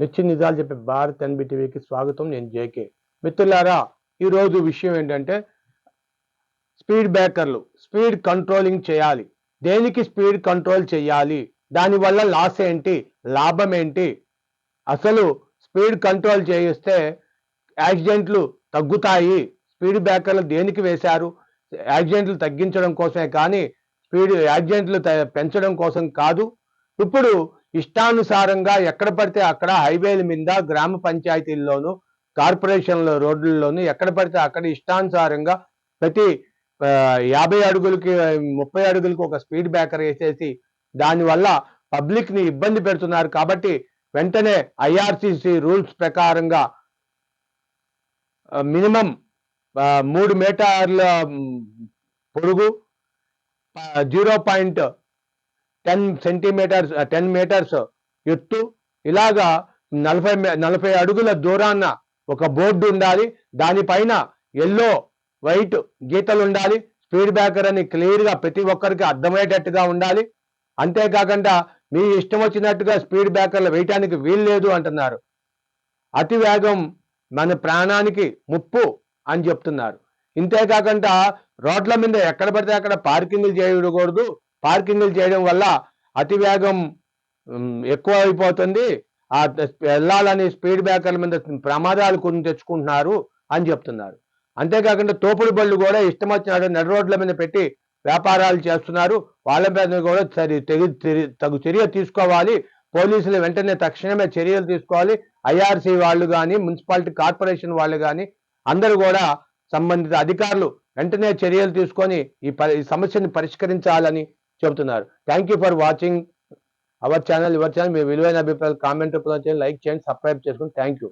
నిత్య నిజాలు చెప్పే భారత్ ఎన్బిటీవీకి స్వాగతం నేను జేకే. మిత్రులారా ఈరోజు విషయం ఏంటంటే స్పీడ్ బ్రేకర్లు స్పీడ్ కంట్రోలింగ్ చేయాలి. దేనికి స్పీడ్ కంట్రోల్ చేయాలి? దానివల్ల లాస్ ఏంటి? లాభం ఏంటి? అసలు స్పీడ్ కంట్రోల్ చేయిస్తే యాక్సిడెంట్లు తగ్గుతాయి. స్పీడ్ బ్రేకర్లు దేనికి వేశారు? యాక్సిడెంట్లు తగ్గించడం కోసమే కానీ స్పీడ్ యాక్సిడెంట్లు త- పెంచడం కోసం కాదు. ఇప్పుడు ఇష్టానుసారంగా ఎక్కడ పడితే అక్కడ హైవేల మీద గ్రామ పంచాయతీల్లోనూ కార్పొరేషన్ల రోడ్లలోనూ ఎక్కడ పడితే అక్కడ ఇష్టానుసారంగా ప్రతి యాభై అడుగులకి ముప్పై అడుగులకి ఒక స్పీడ్ బ్రేకర్ వేసేసి దానివల్ల పబ్లిక్ని ఇబ్బంది పెడుతున్నారు కాబట్టి వెంటనే ఐఆర్సిసి రూల్స్ ప్రకారంగా మినిమం మూడు మీటర్ల పొడుగు zero point ten centimetres ten metres ఎత్తు. ఇలాగా నలభై మే- నలభై అడుగుల దూరాన్న ఒక బోర్డు ఉండాలి. దానిపైన ఎల్లో వైట్ గీతలు ఉండాలి. స్పీడ్ బ్రేకర్ అని క్లియర్గా ప్రతి ఒక్కరికి అర్థమయ్యేటట్టుగా ఉండాలి. అంతేకాకుండా మీ ఇష్టం వచ్చినట్టుగా స్పీడ్ బ్రేకర్లు వేయటానికి వీలు లేదు అంటున్నారు. అతి వేగం మన ప్రాణానికి ముప్పు అని చెప్తున్నారు. ఇంతేకాకుండా రోడ్ల మీద ఎక్కడ పడితే అక్కడ పార్కింగ్లు చేయకూడదు. పార్కింగ్లు చేయడం వల్ల అతి వేగం ఎక్కువ అయిపోతుంది ఆ వెళ్ళాలని స్పీడ్ బ్రేకర్ల మీద ప్రమాదాలు కొన్ని తెచ్చుకుంటున్నారు అని చెప్తున్నారు. అంతేకాకుండా తోపుడు బళ్ళు కూడా ఇష్టం వచ్చినట్టు నడి రోడ్ల మీద పెట్టి వ్యాపారాలు చేస్తున్నారు. వాళ్ళ మీద కూడా సరి తెగి తగు చర్య తీసుకోవాలి. పోలీసులు వెంటనే తక్షణమే చర్యలు తీసుకోవాలి. ఐఆర్సీ వాళ్ళు కానీ మున్సిపాలిటీ కార్పొరేషన్ వాళ్ళు కానీ అందరూ కూడా సంబంధిత అధికారులు వెంటనే చర్యలు తీసుకొని ఈ ప- ఈ పరిష్కరించాలని చెబుతున్నారు. Thank you for watching our channel your channel మీ విలువైన అభిప్రాయాలు కామెంట్ రూపంలో చేయండి. లైక్ చేయండి సబ్స్క్రైబ్ చేసుకోండి థ్యాంక్ యూ